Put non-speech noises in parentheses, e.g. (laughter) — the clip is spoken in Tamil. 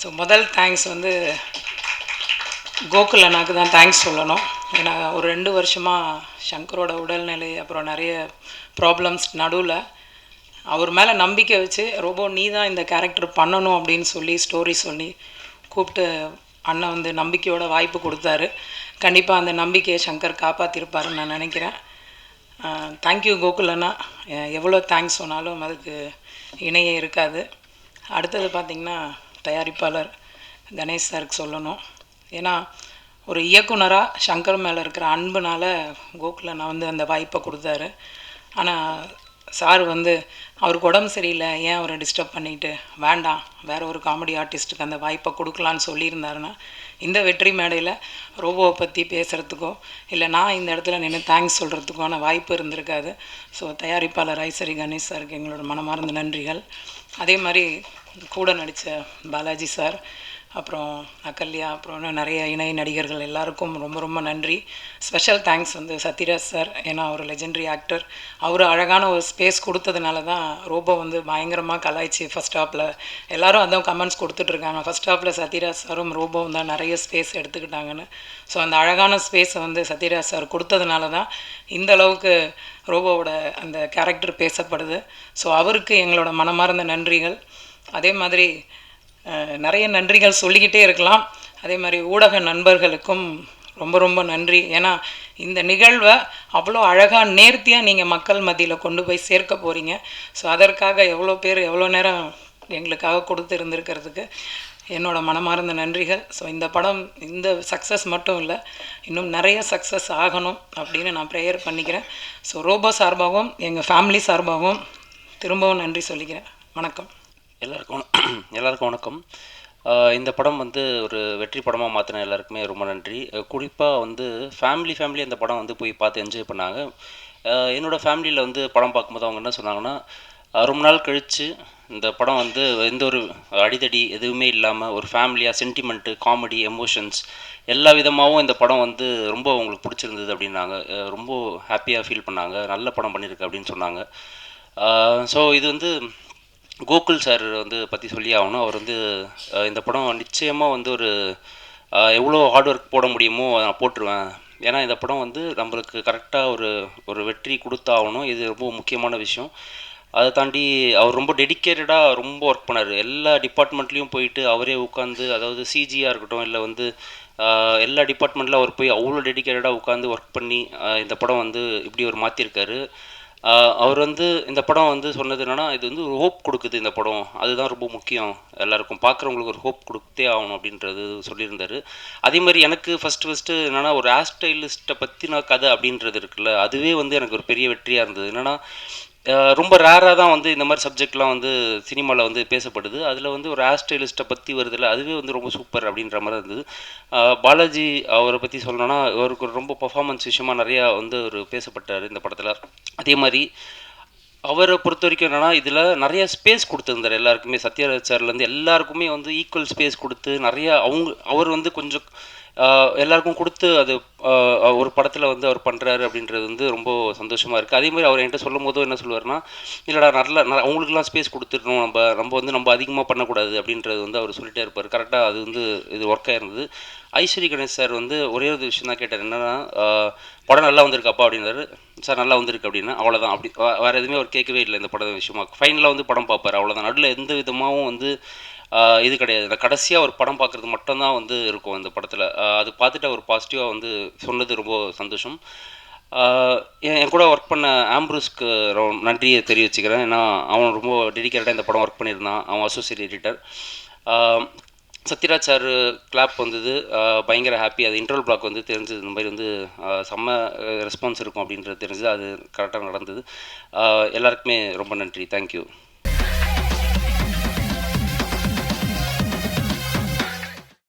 ஸோ முதல் தேங்க்ஸ் வந்து கோகுல் அண்ணாக்கு தான் தேங்க்ஸ் சொல்லணும். ஏன்னா ஒரு ரெண்டு வருஷமாக சங்கரோட உடல்நிலை அப்புறம் நிறைய ப்ராப்ளம்ஸ் நடுவில் அவர் மேலே நம்பிக்கை வச்சு ரோபோ நீ தான் இந்த கேரக்டர் பண்ணணும் அப்படின்னு சொல்லி ஸ்டோரி சொல்லி கூப்பிட்டு அண்ணன் வந்து நம்பிக்கையோட வாய்ப்பு கொடுத்தாரு. கண்டிப்பாக அந்த நம்பிக்கையை சங்கர் காப்பாற்றிருப்பாருன்னு நான் நினைக்கிறேன். தேங்க்யூ கோகுல் அண்ணா எவ்வளோ தேங்க்ஸ் சொன்னாலும் அதுக்கு இணையே இருக்காது. அடுத்தது பார்த்திங்கன்னா தயாரிப்பாளர் கணேஷ் சாருக்கு சொல்லணும். ஏன்னா ஒரு இயக்குனராக சங்கர் மேலே இருக்கிற அன்புனால கோகுல் வந்து அந்த வாய்ப்பை கொடுத்தாரு. ஆனால் சார் வந்து அவருக்கு உடம்பு சரியில்லை. ஏன் அவரை டிஸ்டர்ப் பண்ணிட்டு? வேண்டாம். வேற ஒரு காமெடி ஆர்டிஸ்ட்டுக்கு அந்த வாய்ப்பை கொடுக்கலான்னு சொல்லியிருந்தாருன்னா இந்த வெற்றி மேடையில் ரோபோவை பற்றி பேசுகிறதுக்கோ இல்லை நான் இந்த இடத்துல நின்று தேங்க்ஸ் சொல்கிறதுக்கான வாய்ப்பு இருந்திருக்காது. ஸோ தயாரிப்பாளர் ஐசரி கணேஷ் சாருக்கு எங்களோட மனமார்ந்த நன்றிகள். அதே மாதிரி கூட நடித்த பாலாஜி சார் அப்புறம் அகல்யா அப்புறம் நிறைய இணை நடிகர்கள் எல்லாருக்கும் ரொம்ப ரொம்ப நன்றி. ஸ்பெஷல் தேங்க்ஸ் வந்து சத்யராஜ் சார் ஏன்னா அவர் லெஜெண்டரி ஆக்டர் அவர் அழகான ஒரு ஸ்பேஸ் கொடுத்ததுனால தான் ரோபோ வந்து பயங்கரமாக கலாய்ச்சி ஃபஸ்ட் ஹாப்பில் எல்லோரும் அதான் கமெண்ட்ஸ் கொடுத்துட்ருக்காங்க ஃபஸ்ட் ஹாப்பில் சத்யராஜ் சாரும் ரோபோவும் தான் நிறைய ஸ்பேஸ் எடுத்துக்கிட்டாங்கன்னு. ஸோ அந்த அழகான ஸ்பேஸை வந்து சத்யராஜ் சார் கொடுத்ததுனால தான் இந்த அளவுக்கு ரோபோவோட அந்த கேரக்டர் பேசப்படுது. ஸோ அவருக்கு எங்களோட மனமார்ந்த நன்றிகள். அதே மாதிரி நிறைய நன்றிகள் சொல்லிக்கிட்டே இருக்கலாம். அதே மாதிரி ஊடக நண்பர்களுக்கும் ரொம்ப ரொம்ப நன்றி. ஏன்னா இந்த நிகழ்வை அவ்வளோ அழகாக நேர்த்தியாக நீங்கள் மக்கள் மத்தியில் கொண்டு போய் சேர்க்க போகிறீங்க ஸோ அதற்காக எவ்வளோ பேர் எவ்வளோ நேரம் எங்களுக்காக கொடுத்து இருந்திருக்கிறதுக்கு என்னோட மனமார்ந்த நன்றிகள். ஸோ இந்த படம் இந்த சக்ஸஸ் மட்டும் இல்லை இன்னும் நிறைய சக்ஸஸ் ஆகணும் அப்படின்னு நான் ப்ரேயர் பண்ணிக்கிறேன். ஸோ ரோபோ சார்பாகவும் எங்கள் ஃபேமிலி சார்பாகவும் திரும்பவும் நன்றி சொல்லிக்கிறேன். வணக்கம். எல்லாருக்கும் (clears throat) எல்லாருக்கும் வணக்கம். இந்த படம் வந்து ஒரு வெற்றி படமாக மாற்றின எல்லாருக்குமே ரொம்ப நன்றி. குறிப்பாக வந்து ஃபேமிலி ஃபேமிலி அந்த படம் வந்து போய் பார்த்து என்ஜாய் பண்ணாங்க. என்னோடய ஃபேமிலியில் வந்து படம் பார்க்கும்போது அவங்க என்ன சொன்னாங்கன்னா ரொம்ப நாள் கழித்து இந்த படம் வந்து எந்த ஒரு அடிதடி எதுவுமே இல்லாமல் ஒரு ஃபேமிலியாக சென்டிமெண்ட்டு காமெடி எமோஷன்ஸ் எல்லா விதமாகவும் இந்த படம் வந்து ரொம்ப அவங்களுக்கு பிடிச்சிருந்தது அப்படின்னாங்க. ரொம்ப ஹாப்பியாக ஃபீல் பண்ணாங்க. நல்ல படம் பண்ணியிருக்கு அப்படின்னு சொன்னாங்க. ஸோ இது வந்து கோகுல் சார் வந்து பற்றி சொல்லி ஆகணும். அவர் வந்து இந்த படம் நிச்சயமாக வந்து ஒரு எவ்வளோ ஹார்ட் ஒர்க் போட முடியுமோ நான் போட்டுருவேன். ஏன்னா இந்த படம் வந்து நம்மளுக்கு கரெக்டாக ஒரு ஒரு வெற்றி கொடுத்தாகணும். இது ரொம்ப முக்கியமான விஷயம். அதை தாண்டி அவர் ரொம்ப டெடிக்கேட்டடாக ரொம்ப ஒர்க் பண்ணார். எல்லா டிபார்ட்மெண்ட்லேயும் போயிட்டு அவரே உட்காந்து அதாவது சிஜியாக இருக்கட்டும் இல்லை வந்து எல்லா டிபார்ட்மெண்ட்டில் அவர் போய் அவ்வளோ டெடிக்கேட்டடாக உட்காந்து ஒர்க் பண்ணி இந்த படம் வந்து இப்படி ஒரு மாற்றிருக்காரு அவர் வந்து இந்த படம் வந்து சொன்னது என்னென்னா இது வந்து ஒரு ஹோப் கொடுக்குது இந்த படம். அதுதான் ரொம்ப முக்கியம். எல்லாருக்கும் பார்க்குறவங்களுக்கு ஒரு ஹோப் கொடுத்தே ஆகணும் அப்படின்றது சொல்லியிருந்தார். அதே மாதிரி எனக்கு ஃபஸ்ட்டு ஃபஸ்ட்டு என்னென்னா ஒரு ஹேர் ஸ்டைலிஸ்ட்டை பற்றின கதை அப்படின்றது இருக்குல்ல அதுவே வந்து எனக்கு ஒரு பெரிய வெற்றியாக இருந்தது. என்னென்னா ரொம்ப ரேராக தான் வந்து இந்த மாதிரி சப்ஜெக்ட்லாம் வந்து சினிமாவில் வந்து பேசப்படுது. அதில் வந்து ஒரு ஆஸ்ட்ரேலிஸ்ட்டை பற்றி வருதில்ல அதுவே வந்து ரொம்ப சூப்பர் அப்படின்ற மாதிரி இருந்தது. பாலாஜி அவரை பற்றி சொல்லணும்னா அவருக்கு ரொம்ப பர்ஃபார்மன்ஸ் விஷயமா நிறையா வந்து அவர் பேசப்பட்டார் இந்த படத்தில். அதே மாதிரி அவரை பொறுத்த வரைக்கும் என்னென்னா இதில் நிறைய ஸ்பேஸ் கொடுத்துருந்தார் எல்லாருக்குமே. சத்யராஜ் சார்லேருந்து எல்லாருக்குமே வந்து ஈக்குவல் ஸ்பேஸ் கொடுத்து நிறையா அவங்க அவர் வந்து கொஞ்சம் எல்லாருக்கும் கொடுத்து அது ஒரு படத்தில் வந்து அவர் பண்ணுறாரு அப்படின்றது வந்து ரொம்ப சந்தோஷமாக இருக்குது அதே மாதிரி அவர் என்கிட்ட சொல்லும் போதும் என்ன சொல்லுவார்னா இல்லைடா நல்ல ந- அவங்களுக்குலாம் ஸ்பேஸ் கொடுத்துடணும். நம்ம நம்ம வந்து நம்ம அதிகமாக பண்ணக்கூடாது. அப்படின்றது வந்து அவர் சொல்லிட்டே இருப்பார். கரெக்டாக அது வந்து இது ஒர்க்காக இருந்தது. ஐஸ்வரி கணேஷ் சார் வந்து ஒரே ஒரு விஷயம் தான் கேட்டார். என்னென்னா படம் நல்லா வந்திருக்காப்பா? அப்படின்னாரு. சார் நல்லா வந்திருக்கு அப்படின்னா அவ்வளோதான் அப்படி வேறு எதுவுமே அவர் கேட்கவே இல்லை இந்த படம் விஷயமா. ஃபைனலாக வந்து படம் பார்ப்பார். அவ்வளோதான் நடுவில் எந்த விதமாகவும் வந்து இது கிடையாது. இந்த கடைசியாக ஒரு படம் பார்க்குறது மட்டும்தான் வந்து இருக்கும் இந்த படத்தில். அது பார்த்துட்டு அவர் பாசிட்டிவாக வந்து சொன்னது ரொம்ப சந்தோஷம். என் கூட ஒர்க் பண்ண ஆம்ப்ரூஸ்க்கு ரொம்ப நன்றியை தெரிவிச்சுக்கிறேன். ஏன்னா அவன் ரொம்ப டெடிக்கேட்டாக இந்த படம் ஒர்க் பண்ணியிருந்தான். அவன் associate editor Sathyaraj sir clap வந்தது. பயங்கர ஹாப்பி அது இன்டர்வல் பிளாக் வந்து தெரிஞ்சது. இந்த மாதிரி வந்து செம்ம ரெஸ்பான்ஸ் இருக்கும் அப்படின்றது தெரிஞ்சது. அது கரெக்டாக நடந்தது. எல்லாருக்குமே ரொம்ப நன்றி. தேங்க்யூ